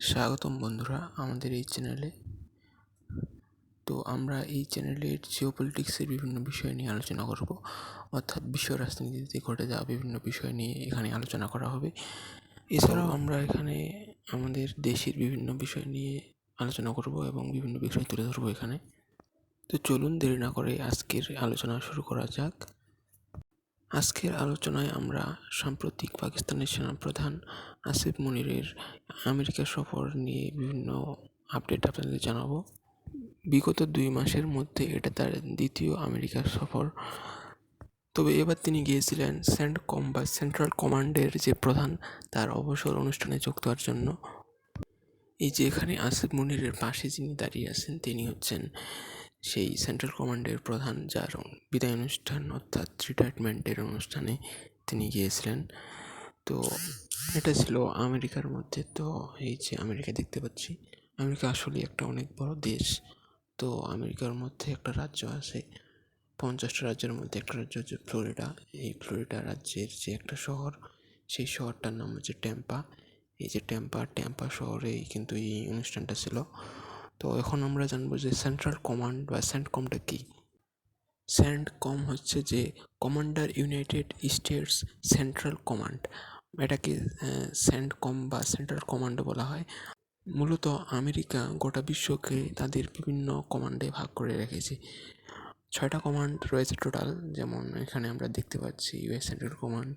স্বাগতম বন্ধুরা আমাদের এই চ্যানেলে তো আমরা এই চ্যানেলের জিও পলিটিক্সের বিভিন্ন বিষয় নিয়ে আলোচনা করব। অর্থাৎ বিশ্ব রাজনীতিতে ঘটে যাওয়া বিভিন্ন বিষয় নিয়ে এখানে আলোচনা করা হবে। এছাড়াও আমরা এখানে আমাদের দেশের বিভিন্ন বিষয় নিয়ে আলোচনা করব এবং বিভিন্ন বিষয় তুলে ধরবো এখানে। তো চলুন দেরি না করে আজকের আলোচনা শুরু করা যাক। আজকের আলোচনায় আমরা সাম্প্রতিক পাকিস্তানের সেনাপ্রধান আসিফ মনিরের আমেরিকা সফর নিয়ে বিভিন্ন আপডেট আপনাদের জানাব। বিগত দুই মাসের মধ্যে এটা তার দ্বিতীয় আমেরিকা সফর। তবে এবার তিনি গিয়েছিলেন সেন্টকম বা সেন্ট্রাল কমান্ডের যে প্রধান, তার অবসর অনুষ্ঠানে যোগ দেওয়ার জন্য। এই যে এখানে আসিফ মনিরের পাশে যিনি দাঁড়িয়ে আছেন, তিনি হচ্ছেন সেই সেন্ট্রাল কমান্ডের প্রধান, যার বিদায় অনুষ্ঠান অর্থাৎ রিটায়ারমেন্টের অনুষ্ঠানে তিনি গিয়েছিলেন। তো এটা ছিল আমেরিকার মধ্যে তো এই যে আমেরিকা দেখতে পাচ্ছি। আমেরিকা আসলে একটা অনেক বড় দেশ। তো আমেরিকার মধ্যে একটা রাজ্য আছে। পঞ্চাশটা রাজ্যের মধ্যে একটা রাজ্য হচ্ছে ফ্লোরিডা। এই ফ্লোরিডা রাজ্যের যে একটা শহর, সেই শহরটার নাম হচ্ছে ট্যাম্পা। এই যে ট্যাম্পা ট্যাম্পা শহরেই কিন্তু এই অনুষ্ঠানটা ছিল। তো এখন আমরা জানব যে সেন্ট্রাল কমান্ড বা সেন্টকমটা কী? সেন্টকম হচ্ছে যে commander United States central command. এটাকে সেন্টকম বা সেন্ট্রাল কমান্ড বলা হয়। মূলত আমেরিকা গোটা বিশ্বকে তাদের বিভিন্ন কমান্ডে ভাগ করে রেখেছে। ছয়টা কমান্ড রয়েছে টোটাল যেমন এখানে আমরা দেখতে পাচ্ছি US central command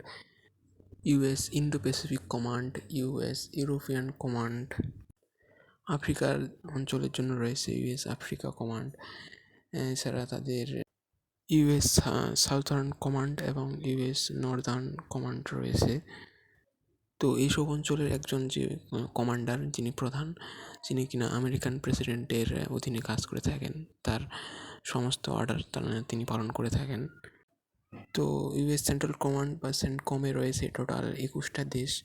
US Indo Pacific command US European command আফ্রিকার অঞ্চলের জন্য রয়েছে ইউএস আফ্রিকা কমান্ড এছাড়া তাদের ইউএস সাউথার্ন কমান্ড এবং ইউএস নর্দার্ন কমান্ড রয়েছে। তো এইসব অঞ্চলের একজন যে কমান্ডার যিনি প্রধান, যিনি কিনা আমেরিকান প্রেসিডেন্টের অধীনে কাজ করে থাকেন, তার সমস্ত অর্ডার তিনি পালন করে থাকেন। তো ইউএস সেন্ট্রাল কমান্ড বা সেন্টকমে রয়েছে টোটাল একুশটা দেশ।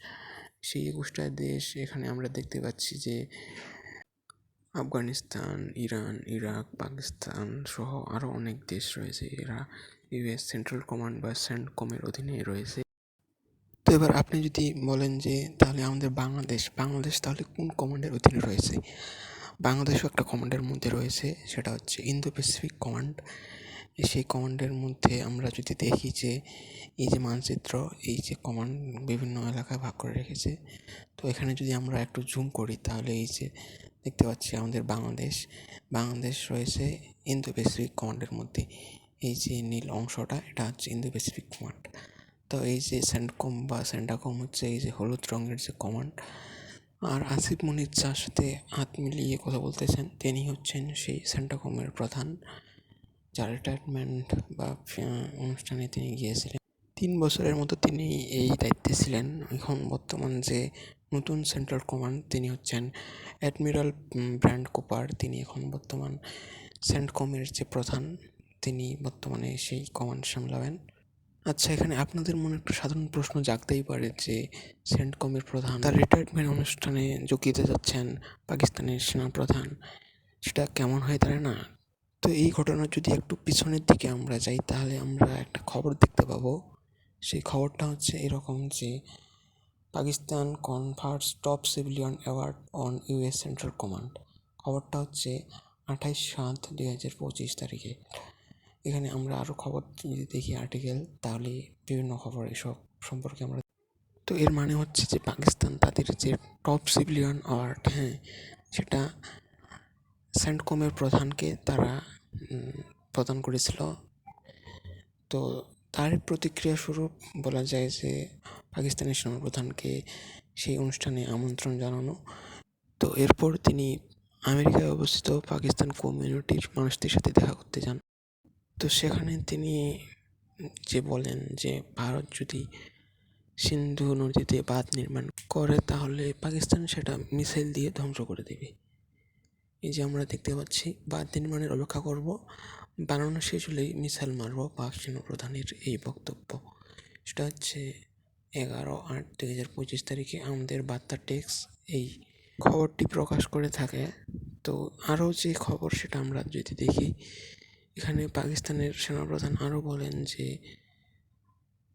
সেই একুশটা দেশ এখানে আমরা দেখতে পাচ্ছি যে, আফগানিস্তান, ইরান, ইরাক, পাকিস্তান সহ আরও অনেক দেশ রয়েছে। এরা ইউএস সেন্ট্রাল কমান্ড বা সেন্ট সেন্টকমের অধীনে রয়েছে। তো এবার আপনি যদি বলেন যে তাহলে আমাদের বাংলাদেশ বাংলাদেশ তাহলে কোন কমান্ডের অধীনে রয়েছে? বাংলাদেশও একটা কমান্ডের মধ্যে রয়েছে, সেটা হচ্ছে ইন্দো প্যাসিফিক কমান্ড সেই কমান্ডের মধ্যে আমরা যদি দেখি যে এই যে মানচিত্র, এই যে কমান্ড বিভিন্ন এলাকায় ভাগ করে রেখেছে, তো এখানে যদি আমরা একটু জুম করি, তাহলে এই যে দেখতে পাচ্ছি আমাদের বাংলাদেশ বাংলাদেশ রয়েছে ইন্দো প্যাসিফিক কমান্ডের মধ্যে। এই যে নীল অংশটা, এটা হচ্ছে ইন্দো প্যাসিফিক কমান্ড তো এই যে সেন্টকম বা সেন্টাকম হচ্ছে এই যে হলুদ রঙের যে কমান্ড। আর আসিফ মনির যার সাথে হাত মিলিয়ে কথা বলতেছেন, তিনি হচ্ছেন সেই সেন্টাকমের প্রধান। যার রিটায়ারমেন্ট বা অনুষ্ঠানে তিনি গিয়েছিলেন। তিন বছরের মতো তিনি এই দায়িত্বে ছিলেন। এখন বর্তমান যে নতুন সেন্ট্রাল কমান্ড তিনি হচ্ছেন অ্যাডমিরাল ব্র্যান্ড কোপার। তিনি এখন বর্তমান সেন্টকমের যে প্রধান, তিনি বর্তমানে সেই কমান্ড সামলাবেন। আচ্ছা এখানে আপনাদের মনে একটা সাধারণ প্রশ্ন জাগতেই পারে যে সেন্টকমের প্রধান তার রিটায়ারমেন্ট অনুষ্ঠানে যোগ দিতে যাচ্ছেন পাকিস্তানের সেনাপ্রধান। সেটা কেমন হয় তারা না? তো এই ঘটনার যদি একটু পিছনের দিকে আমরা যাই, তাহলে আমরা একটা খবর দেখতে পাবো। সেই খবরটা হচ্ছে এরকম যে Pakistan converts top civilian award on US central command. খবরটা হচ্ছে আঠাইশ সাত দুই হাজার পঁচিশ তারিখে। এখানে আমরা আরও খবর যদি দেখি আর্টিকেল তাহলে বিভিন্ন খবর এসব সম্পর্কে আমরা তো এর মানে হচ্ছে যে পাকিস্তান তাদের যে টপ সিভিলিয়ান আর্ট হ্যাঁ সেটা সেন্টকমের প্রধানকে তারা প্রদান করেছিল। তো তার প্রতিক্রিয়া স্বরূপ বলা যায় যে পাকিস্তানের সেনাপ্রধানকে সেই অনুষ্ঠানে আমন্ত্রণ জানানো। তো এরপর তিনি আমেরিকায় অবস্থিত পাকিস্তান কমিউনিটির মানুষদের সাথে দেখা করতে যান। তো সেখানে তিনি যে বলেন যে ভারত যদি সিন্ধু নদীতে বাঁধ নির্মাণ করে, তাহলে পাকিস্তান সেটা মিসাইল দিয়ে ধ্বংস করে দেবে। এই যে আমরা দেখতে পাচ্ছি, বাঁধ নির্মাণের অপেক্ষা করব। বানানো শেষ হলেই মিসাইল মারব পাক প্রধানের এই বক্তব্য। সেটা হচ্ছে এগারো আট দুই হাজার পঁচিশ তারিখে আমাদের বার্তা টেক্স এই খবরটি প্রকাশ করে থাকে। তো আরও যে খবর সেটা আমরা যদি দেখি এখানে পাকিস্তানের সেনাপ্রধান আরও বলেন যে,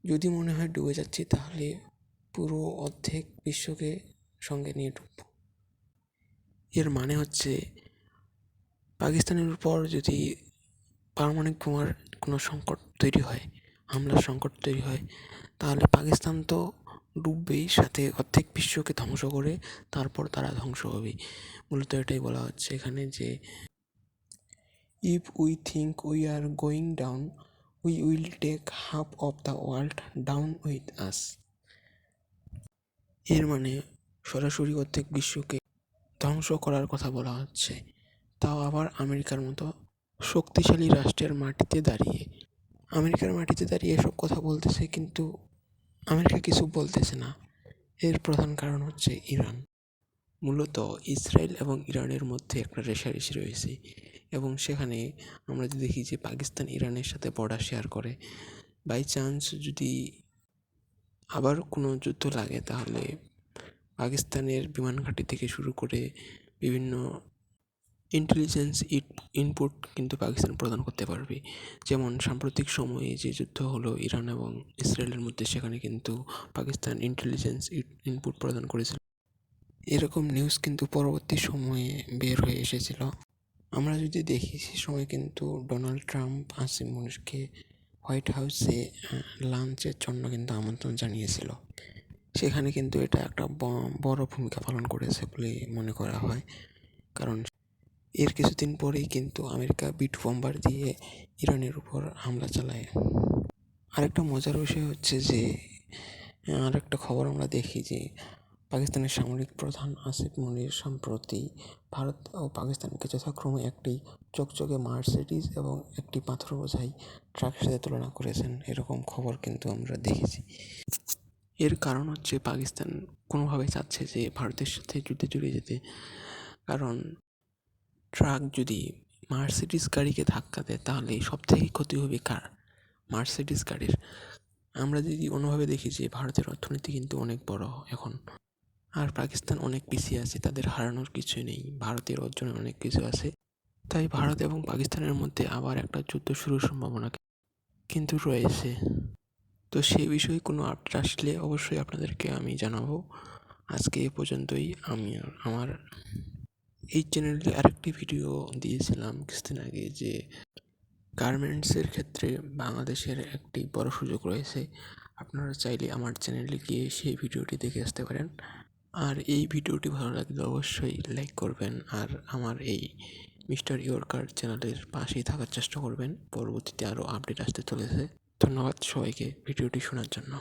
যদি মনে হয় ডুবে যাচ্ছি, তাহলে পুরো অর্ধেক বিশ্বকে সঙ্গে নিয়ে ডুবব। এর মানে হচ্ছে, পাকিস্তানের উপর যদি পারমাণবিক বোমার কোনো সংকট তৈরি হয়, হামলার সংকট তৈরি হয়, তাহলে পাকিস্তান তো ডুববেই, সাথে অর্ধেক বিশ্বকে ধ্বংস করে তারপর তারা ধ্বংস হবে মূলত এটাই বলা হচ্ছে এখানে যে if we think we are going down we will take half of the world down with us এর মানে সরাসরি অর্ধেক বিশ্বকে ধ্বংস করার কথা বলা হচ্ছে। তাও আবার আমেরিকার মতো শক্তিশালী রাষ্ট্রের মাটিতে দাঁড়িয়ে। আমেরিকার মাটিতে দাঁড়িয়ে এসব কথা বলতেছে কিন্তু আমেরিকা কিছু বলতেছে না। এর প্রধান কারণ হচ্ছে ইরান। মূলত ইসরায়েল এবং ইরানের মধ্যে একটা রেষারেষি রয়েছে। এবং সেখানে আমরা যদি দেখি যে পাকিস্তান ইরানের সাথে বর্ডার শেয়ার করে বাই চান্স যদি আবার কোনো যুদ্ধ লাগে, তাহলে পাকিস্তানের বিমান ঘাঁটি থেকে শুরু করে বিভিন্ন ইন্টেলিজেন্স ইনপুট কিন্তু পাকিস্তান প্রদান করতে পারবে। যেমন সাম্প্রতিক সময়ে যে যুদ্ধ হলো ইরান এবং ইসরায়েলের মধ্যে, সেখানে কিন্তু পাকিস্তান ইন্টেলিজেন্স ইনপুট প্রদান করেছিল। এরকম নিউজ কিন্তু পরবর্তী সময়ে বের হয়ে এসেছিল। আমরা যদি দেখি সে সময় কিন্তু ডোনাল্ড ট্রাম্প আসিম মুনিরকে হোয়াইট হাউসে লাঞ্চের জন্য কিন্তু আমন্ত্রণ জানিয়েছিল। সেখানে কিন্তু এটা একটা বড় ভূমিকা পালন করেছে বলে মনে করা হয়। কারণ এর কিছুদিন পরেই কিন্তু আমেরিকা বিট বোম্বার দিয়ে ইরানের উপর হামলা চালায়। আরেকটা মজার বিষয় হচ্ছে যে আরেকটা খবর আমরা দেখি যে পাকিস্তানের সামরিক প্রধান আসিফ মনির সম্প্রতি ভারত ও পাকিস্তানকে যথাক্রমে একটি চকচকে মার্সিডিজ এবং একটি পাথর বোঝাই ট্রাকের সাথে তুলনা করেছেন, এরকম খবর কিন্তু আমরা দেখেছি। এর কারণ হচ্ছে পাকিস্তান কোনোভাবে চাচ্ছে যে ভারতের সাথে যুদ্ধে জড়িয়ে যেতে, কারণ ট্রাক যদি মার্সিডিস গাড়িকে ধাক্কা দেয়, তাহলে সব থেকে ক্ষতি হবে কার? মার্সিডিস গাড়ির। আমরা যদি অন্যভাবে দেখি যে ভারতের অর্থনীতি কিন্তু অনেক বড় এখন। আর পাকিস্তান অনেক পিছিয়ে আছে, তাদের হারানোর কিছুই নেই, ভারতের অর্জনে অনেক কিছু আছে। তাই ভারত এবং পাকিস্তানের মধ্যে আবার একটা যুদ্ধ শুরুর সম্ভাবনা কিন্তু রয়েছে। তো সেই বিষয়ে কোনো আপডেট আসলে অবশ্যই আপনাদেরকে আমি জানাব। আজকে এ পর্যন্তই, আমি আমার এই চ্যানেলে আরেকটি ভিডিও দিয়েছিলাম কিছুদিন আগে যে গার্মেন্টসের ক্ষেত্রে বাংলাদেশের একটি বড় সুযোগ রয়েছে। আপনারা চাইলে আমার চ্যানেলে গিয়ে সেই ভিডিওটি দেখে আসতে পারেন। আর এই ভিডিওটি ভালো লাগলে অবশ্যই লাইক করবেন আর আমার এই মিস্টার ইয়র্কার চ্যানেলের পাশেই থাকার চেষ্টা করবেন। পরবর্তীতে আরও আপডেট আসতে চলেছে। ধন্যবাদ সবাইকে ভিডিওটি শোনার জন্য।